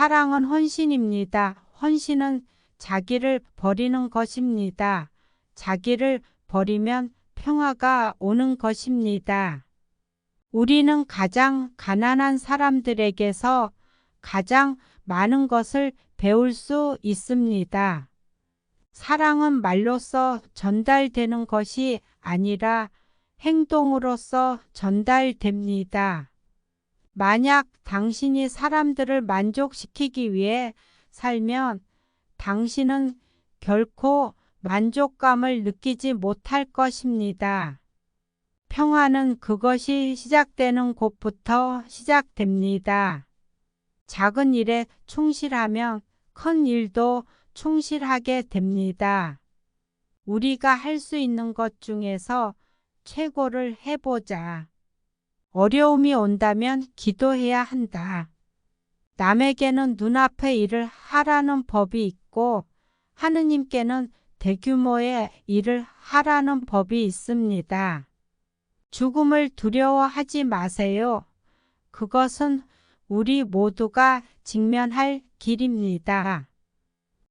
사랑은 헌신입니다. 헌신은 자기를 버리는 것입니다. 자기를 버리면 평화가 오는 것입니다. 우리는 가장 가난한 사람들에게서 가장 많은 것을 배울 수 있습니다. 사랑은 말로써 전달되는 것이 아니라 행동으로써 전달됩니다. 만약 당신이 사람들을 만족시키기 위해 살면 당신은 결코 만족감을 느끼지 못할 것입니다. 평화는 그것이 시작되는 곳부터 시작됩니다. 작은 일에 충실하면 큰 일도 충실하게 됩니다. 우리가 할 수 있는 것 중에서 최고를 해보자. 어려움이 온다면 기도해야 한다. 남에게는 눈앞의 일을 하라는 법이 있고 하느님께는 대규모의 일을 하라는 법이 있습니다. 죽음을 두려워하지 마세요. 그것은 우리 모두가 직면할 길입니다.